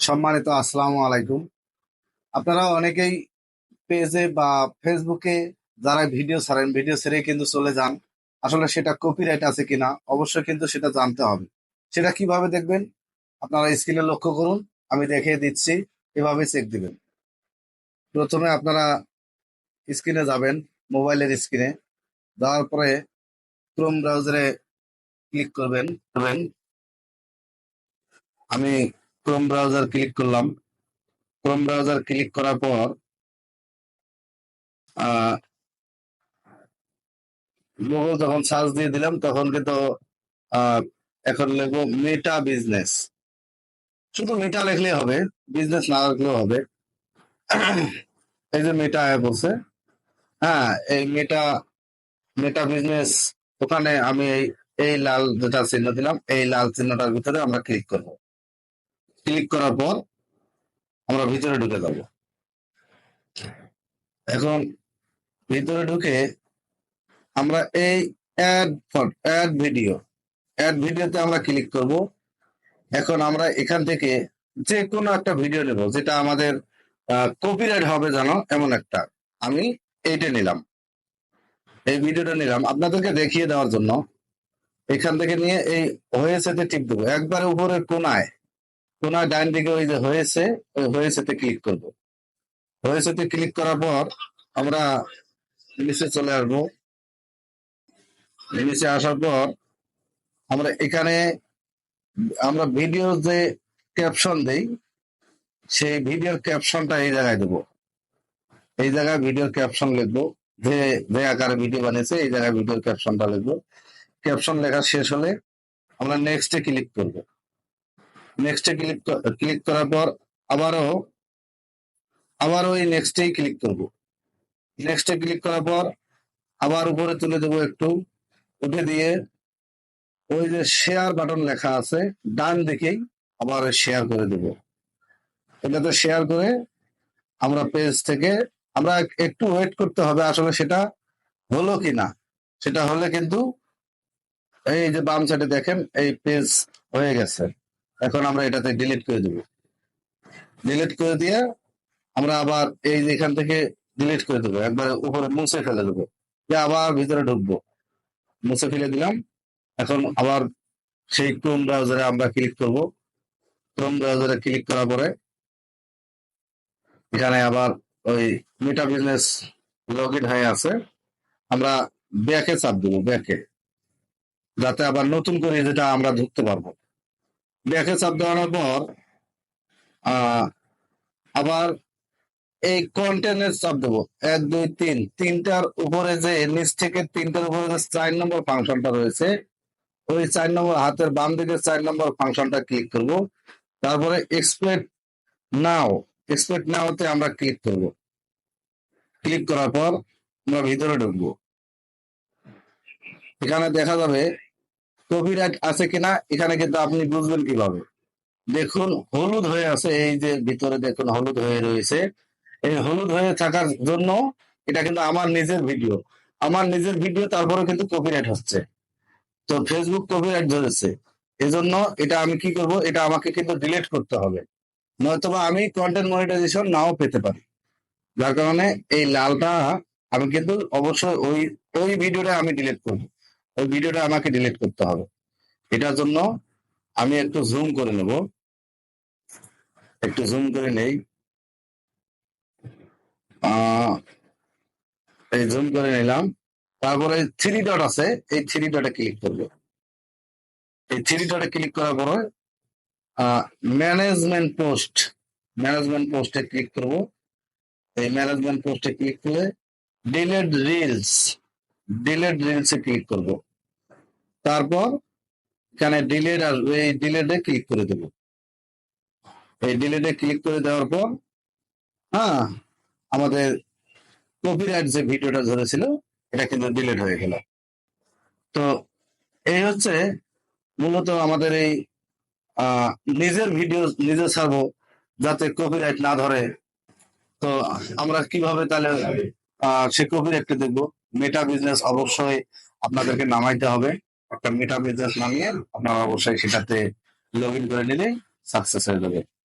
সম্মানিত আসসালামু আলাইকুম। আপনারা অনেকেই পেজে বা ফেসবুকে যারা ভিডিও ছাড়েন, ভিডিও ছেড়ে কিন্তু চলে যান, আসলে সেটা কপিরাইট আছে কিনা অবশ্যই কিন্তু সেটা জানতে হবে। সেটা কীভাবে দেখবেন? আপনারা স্ক্রিনে লক্ষ্য করুন, আমি দেখিয়ে দিচ্ছি, এভাবে চেক দিবেন। প্রথমে আপনারা স্ক্রিনে যাবেন মোবাইলের স্ক্রিনে যাওয়ার পরে ক্রোম ব্রাউজারে ক্লিক করবেন করবেন। আমি ক্রোম ব্রাউজার ক্লিক করলাম। ক্রোম ব্রাউজার ক্লিক করার পর গুগল যখন সার্চ দিয়ে দিলাম, তখন কিন্তু এখন লিখব মেটা বিজনেস শুধু মেটা লিখলেই হবে বিজনেস না লিখলেও হবে। এই যে মেটা অ্যাপ বলছে হ্যাঁ এই মেটা মেটা বিজনেস ওখানে আমি এই লাল যেটা চিহ্ন দিলাম, এই লাল চিহ্নটার ভিতরে আমরা ক্লিক করব। ক্লিক করার পর আমরা ভিতরে ঢুকে যাব। এখন ভিতরে ঢুকে আমরা এই অ্যাড অ্যাড ভিডিও অ্যাড ভিডিওতে আমরা ক্লিক করব। এখন আমরা এখান থেকে যে কোনো একটা ভিডিও নেব, যেটা আমাদের কপিরাইট হবে জানো, এমন একটা। আমি এইটা নিলাম। এই ভিডিওটা নিলাম। আপনাদেরকে দেখিয়ে দেওয়ার জন্য এখান থেকে নিয়ে এই হয়েছে টিপ দেবো। একবারে উপরের কোনায় কোনায় ডাইন দিকে ওই যে হয়েছে, ওই হয়েছেতে ক্লিক করব। হয়েছেতে ক্লিক করার পর আমরা নিচে চলে আসব। নিচে আসার পর আমরা এখানে, আমরা ভিডিও যে ক্যাপশন দেই, সেই ভিডিওর ক্যাপশনটা এই জায়গায় দেবো। এই জায়গায় ভিডিওর ক্যাপশন লিখব। যে যে আকারে ভিডিও বানিয়েছে, এই জায়গায় ভিডিওর ক্যাপশনটা লিখব। ক্যাপশন লেখা শেষ হলে আমরা নেক্সটে ক্লিক করব। নেক্সটে ক্লিক ক্লিক করার পর আবারও আবার ওই নেক্সটেই ক্লিক করব। নেক্সটে ক্লিক করার পর আবার উপরে তুলে দেবো একটু। উঠে দিয়ে ওই যে শেয়ার বাটন লেখা আছে, ডান দিকেই আবার শেয়ার করে দেব। এটাতে শেয়ার করে আমরা পেজ থেকে, আমরা একটু ওয়েট করতে হবে আসলে সেটা হলো কিনা সেটা হলে কিন্তু এই যে বাম সাইডে দেখেন, এই পেজ হয়ে গেছে। এখন আমরা এটাতে ডিলিট করে দেব। ডিলিট করে দিয়ে আমরা আবার এই যে এখান থেকে ডিলিট করে দেবো। একবার উপরে মুছে ফেলে দেবো। দিয়ে আবার ভিতরে ঢুকবো। মুছে ফেলে দিলাম। এখন আবার সেই ক্রোম ব্রাউজারে আমরা ক্লিক করব। ক্রোম ব্রাউজারে ক্লিক করার পরে এখানে আবার ওই মেটা বিজনেস লগ ইন হয়ে আছে। আমরা ব্যাকে চাপ দেবো ব্যাকে যাতে আবার নতুন করে যেটা আমরা ঢুকতে পারব। ব্যাকে চাপ দেওয়ানোর পর আবার এই কন্টেন্টের চাপ দেবো। এক, দুই, তিন। তিনটার উপরে যে নিচ থেকে তিনটার উপরে যে চার নম্বর ফাংশনটা রয়েছে, ওই চার নম্বর হাতের বাম দিকে চার নম্বর ফাংশনটা ক্লিক করব। তারপরে এক্সপেক্ট নাও এক্সপেক্ট নাওতে আমরা ক্লিক করব। ক্লিক করার পর আমরা ভিতরে ঢুকবো। এখানে দেখা যাবে কপিরাইট আছে কিনা, এখানে কিন্তু আপনি বুঝবেন কীভাবে। দেখুন, হলুদ হয়ে আছে, এই যে ভিতরে দেখুন হলুদ হয়ে রয়েছে। এই হলুদ হয়ে থাকার জন্য এটা কিন্তু আমার নিজের ভিডিও। আমার নিজের ভিডিও তারপরে কিন্তু কপিরাইট হচ্ছে তো ফেসবুক কপিরাইট ধরেছে। এজন্য এটা আমি কি করব, এটা আমাকে কিন্তু ডিলিট করতে হবে। নয়তোবা আমি কন্টেন্ট মনিটাইজেশন নাও পেতে পারি। যার কারণে এই লালটা আমি কিন্তু অবশ্যই ওই ওই ভিডিওটা আমি ডিলিট করব। ওই ভিডিওটা আমাকে ডিলিট করতে হবে। এটার জন্য আমি একটু জুম করে নেব। একটু জুম করে নেই। এই জুম করে নিলাম। তারপরে থ্রি ডট আছে, এই থ্রি ডটে ক্লিক করব। এই থ্রি ডটে ক্লিক করার পরে ম্যানেজমেন্ট পোস্ট ম্যানেজমেন্ট পোস্টে ক্লিক করব। এই ম্যানেজমেন্ট পোস্টে ক্লিক করে ডিলেট রিলস ডিলেট রিলসে ক্লিক করব। তারপর এখানে ডিলেট আর এই ডিলেটে ক্লিক করে দেব। এই ডিলেটে ক্লিক করে দেওয়ার পর হ্যাঁ আমাদের কপিরাইট যে ভিডিওটা ধরেছিল, এটা কিন্তু ডিলিট হয়ে গেল। তো এই হচ্ছে মূলত আমাদের এই নিজের ভিডিও নিজে ছাড়বো যাতে কপিরাইট না ধরে। তো আমরা কীভাবে তাহলে সে কপিরাইটকে দেখব? মেটা বিজনেস অবশ্যই আপনাদেরকে নামাইতে হবে। একটা মেটা বিজনেস নামিয়ে আপনারা অবশ্যই সেটাতে লগ ইন করে নিলে সাকসেস হয়ে যাবে।